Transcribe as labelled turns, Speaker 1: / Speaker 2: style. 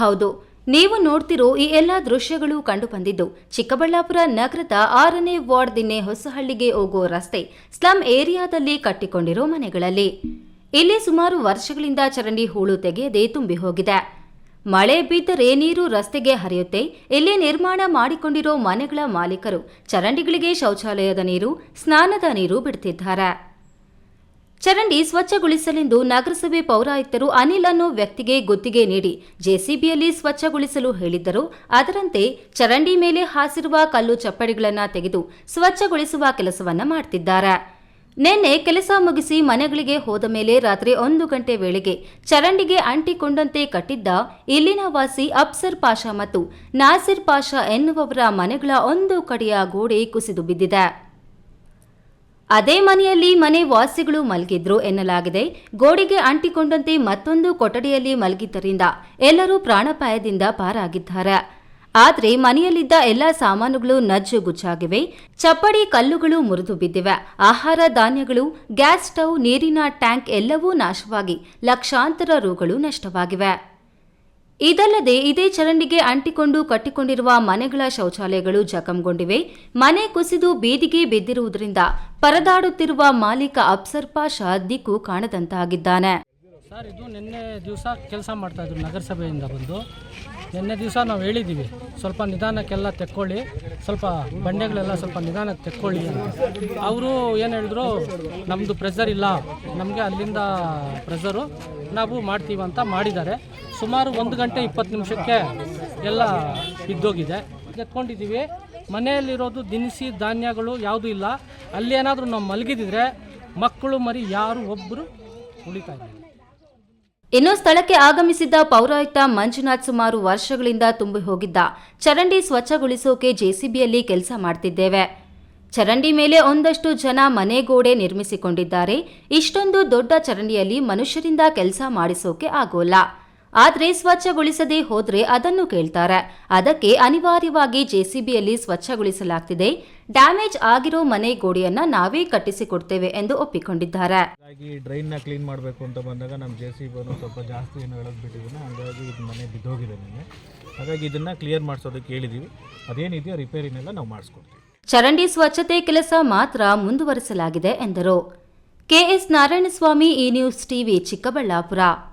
Speaker 1: ಹೌದು, ನೀವು ನೋಡ್ತಿರೋ ಈ ಎಲ್ಲ ದೃಶ್ಯಗಳು ಕಂಡುಬಂದಿದ್ದು ಚಿಕ್ಕಬಳ್ಳಾಪುರ ನಗರದ ಆರನೇ ವಾರ್ಡ್ ದಿನ್ನೆ ಹೊಸಹಳ್ಳಿಗೆ ಹೋಗೋ ರಸ್ತೆ ಸ್ಲಂ ಏರಿಯಾದಲ್ಲಿ ಕಟ್ಟಿಕೊಂಡಿರೋ ಮನೆಗಳಲ್ಲಿ. ಇಲ್ಲಿ ಸುಮಾರು ವರ್ಷಗಳಿಂದ ಚರಂಡಿ ಹೂಳು ತೆಗೆಯದೆ ತುಂಬಿ ಹೋಗಿದೆ. ಮಳೆ ಬಿದ್ದರೆ ನೀರು ರಸ್ತೆಗೆ ಹರಿಯುತ್ತೆ, ಇಲ್ಲಿ ನಿರ್ಮಾಣ ಮಾಡಿಕೊಂಡಿರೋ ಮನೆಗಳ ಮಾಲೀಕರು ಚರಂಡಿಗಳಿಗೆ ಶೌಚಾಲಯದ ನೀರು, ಸ್ನಾನದ ನೀರು ಬಿಡ್ತಿದ್ದಾರೆ. ಚರಂಡಿ ಸ್ವಚ್ಛಗೊಳಿಸಲೆಂದು ನಗರಸಭೆ ಪೌರಾಯುಕ್ತರು ಅನಿಲ್ ಅನ್ನೋ ವ್ಯಕ್ತಿಗೆ ಗುತ್ತಿಗೆ ನೀಡಿ ಜೆಸಿಬಿಯಲ್ಲಿ ಸ್ವಚ್ಛಗೊಳಿಸಲು ಹೇಳಿದ್ದರು. ಅದರಂತೆ ಚರಂಡಿ ಮೇಲೆ ಹಾಸಿರುವ ಕಲ್ಲು ಚಪ್ಪಡಿಗಳನ್ನು ತೆಗೆದು ಸ್ವಚ್ಛಗೊಳಿಸುವ ಕೆಲಸವನ್ನ ಮಾಡುತ್ತಿದ್ದಾರೆ ನಿನ್ನೆ ಕೆಲಸ ಮುಗಿಸಿ ಮನೆಗಳಿಗೆ ಹೋದ ಮೇಲೆ ರಾತ್ರಿ ಒಂದು ಗಂಟೆ ವೇಳೆಗೆ ಚರಂಡಿಗೆ ಅಂಟಿಕೊಂಡಂತೆ ಕಟ್ಟಿದ್ದ ಇಲ್ಲಿನ ವಾಸಿ ಅಫ್ಸರ್ ಪಾಷಾ ಮತ್ತು ನಾಸಿರ್ ಪಾಷಾ ಎನ್ನುವವರ ಮನೆಗಳ ಒಂದು ಕಡೆಯ ಗೋಡೆ ಕುಸಿದು ಬಿದ್ದಿದೆ. ಅದೇ ಮನೆಯಲ್ಲಿ ಮನೆ ವಾಸಿಗಳು ಮಲಗಿದ್ರು ಎನ್ನಲಾಗಿದೆ. ಗೋಡೆಗೆ ಅಂಟಿಕೊಂಡಂತೆ ಮತ್ತೊಂದು ಕೊಠಡಿಯಲ್ಲಿ ಮಲಗಿದ್ದರಿಂದ ಎಲ್ಲರೂ ಪ್ರಾಣಪಾಯದಿಂದ ಪಾರಾಗಿದ್ದಾರೆ. ಆದರೆ ಮನೆಯಲ್ಲಿದ್ದ ಎಲ್ಲ ಸಾಮಾನುಗಳು ನಜ್ಜು ಗುಚ್ಚಾಗಿವೆ ಚಪ್ಪಡಿ ಕಲ್ಲುಗಳು ಮುರಿದು ಬಿದ್ದಿವೆ. ಆಹಾರ ಧಾನ್ಯಗಳು, ಗ್ಯಾಸ್ ಸ್ಟವ್, ನೀರಿನ ಟ್ಯಾಂಕ್ ಎಲ್ಲವೂ ನಾಶವಾಗಿ ಲಕ್ಷಾಂತರ ರುಗಳು ನಷ್ಟವಾಗಿವೆ. ಇದಲ್ಲದೆ ಇದೇ ಚರಂಡಿಗೆ ಅಂಟಿಕೊಂಡು ಕಟ್ಟಿಕೊಂಡಿರುವ ಮನೆಗಳ ಶೌಚಾಲಯಗಳು ಜಖಂಗೊಂಡಿವೆ. ಮನೆ ಕುಸಿದು ಬೀದಿಗೆ ಬಿದ್ದಿರುವುದರಿಂದ ಪರದಾಡುತ್ತಿರುವ ಮಾಲೀಕ ಅಪ್ಸರ್ಪಾ ಶಾ ದಿಕ್ಕು ಕಾಣದಂತಾಗಿದ್ದಾನೆ.
Speaker 2: ಸರ್, ಇದು ನಿನ್ನೆ ದಿವಸ ಕೆಲಸ ಮಾಡ್ತಾಯಿದ್ರು ನಗರಸಭೆಯಿಂದ ಬಂದು. ನಿನ್ನೆ ದಿವಸ ನಾವು ಹೇಳಿದ್ದೀವಿ ಸ್ವಲ್ಪ ನಿಧಾನಕ್ಕೆಲ್ಲ ತೆಕ್ಕೊಳ್ಳಿ, ಸ್ವಲ್ಪ ಬಂಡೆಗಳೆಲ್ಲ ಸ್ವಲ್ಪ ನಿಧಾನಕ್ಕೆ ತೆಕ್ಕೊಳ್ಳಿ ಅವರು ಏನು ಹೇಳಿದ್ರು ನಮ್ಮದು ಪ್ರೆಸರ್ ಇಲ್ಲ, ನಮಗೆ ಅಲ್ಲಿಂದ ಪ್ರೆಸರು ನಾವು ಮಾಡ್ತೀವಿ ಅಂತ ಮಾಡಿದ್ದಾರೆ. ಸುಮಾರು ಒಂದು ಗಂಟೆ ಇಪ್ಪತ್ತು ನಿಮಿಷಕ್ಕೆ ಎಲ್ಲ ಬಿದ್ದೋಗಿದೆ. ಎತ್ಕೊಂಡಿದ್ದೀವಿ. ಮನೆಯಲ್ಲಿರೋದು ದಿನಸಿ ಧಾನ್ಯಗಳು ಯಾವುದೂ ಇಲ್ಲ. ಅಲ್ಲಿ ಏನಾದರೂ ನಾವು ಮಲಗಿದಿದ್ರೆ ಮಕ್ಕಳು ಮರಿ ಯಾರು ಒಬ್ಬರು ಉಳಿತಾ ಇಲ್ಲ
Speaker 1: ಇನ್ನು ಸ್ಥಳಕ್ಕೆ ಆಗಮಿಸಿದ್ದ ಪೌರಾಯುಕ್ತ ಮಂಜುನಾಥ್ ಸುಮಾರು ವರ್ಷಗಳಿಂದ ತುಂಬಿ ಹೋಗಿದ್ದ. ಚರಂಡಿ ಸ್ವಚ್ಛಗೊಳಿಸೋಕೆ ಜೆಸಿಬಿಯಲ್ಲಿ ಕೆಲಸ ಮಾಡ್ತಿದ್ದೇವೆ. ಚರಂಡಿ ಮೇಲೆ ಒಂದಷ್ಟು ಜನ ಮನೆಗೋಡೆ ನಿರ್ಮಿಸಿಕೊಂಡಿದ್ದಾರೆ. ಇಷ್ಟೊಂದು ದೊಡ್ಡ ಚರಂಡಿಯಲ್ಲಿ ಮನುಷ್ಯರಿಂದ ಕೆಲಸ ಮಾಡಿಸೋಕೆ ಆಗೋಲ್ಲ. ಆದ್ರೆ ಸ್ವಚ್ಛಗೊಳಿಸದೆ ಹೋದ್ರೆ ಅದನ್ನು ಕೇಳ್ತಾರೆ. ಅದಕ್ಕೆ ಅನಿವಾರ್ಯವಾಗಿ ಜೆಸಿಬಿಯಲ್ಲಿ ಸ್ವಚ್ಛಗೊಳಿಸಲಾಗ್ತಿದೆ. ಡ್ಯಾಮೇಜ್ ಆಗಿರೋ ಮನೆ ಗೋಡೆಯನ್ನ ನಾವೇ ಕಟ್ಟಿಸಿಕೊಡ್ತೇವೆ ಎಂದು ಒಪ್ಪಿಕೊಂಡಿದ್ದಾರೆ.
Speaker 3: ಹಾಗಾಗಿ ಡ್ರೈನ್ನ ಕ್ಲೀನ್ ಮಾಡಬೇಕು ಅಂತ ಬಂದಾಗ ನಮ್ಮ ಜೆ ಸಿ ಬನ್ನು ಸ್ವಲ್ಪ ಜಾಸ್ತಿ ಏನು ಹೇಳೋದು ಬಿಟ್ಟಿದ್ದೀನಿ ಹಾಗಾಗಿ ಇದು ಮನೆ ಬಿದ್ದೋಗಿದೆ ನನಗೆ ಹಾಗಾಗಿ ಇದನ್ನು ಕ್ಲಿಯರ್ ಮಾಡಿಸೋದಕ್ಕೆ ಹೇಳಿದೀವಿ. ಅದೇನಿದೆಯೋ ರಿಪೇರಿನೆಲ್ಲ ನಾವು ಮಾಡಿಸ್ಕೊಡ್ತೀವಿ.
Speaker 1: ಚರಂಡಿ ಸ್ವಚ್ಛತೆ ಕೆಲಸ ಮಾತ್ರ ಮುಂದುವರಿಸಲಾಗಿದೆ ಎಂದರು. ಕೆಎಸ್ ನಾರಾಯಣಸ್ವಾಮಿ ಈ ನ್ಯೂಸ್ ಟಿವಿ ಚಿಕ್ಕಬಳ್ಳಾಪುರ.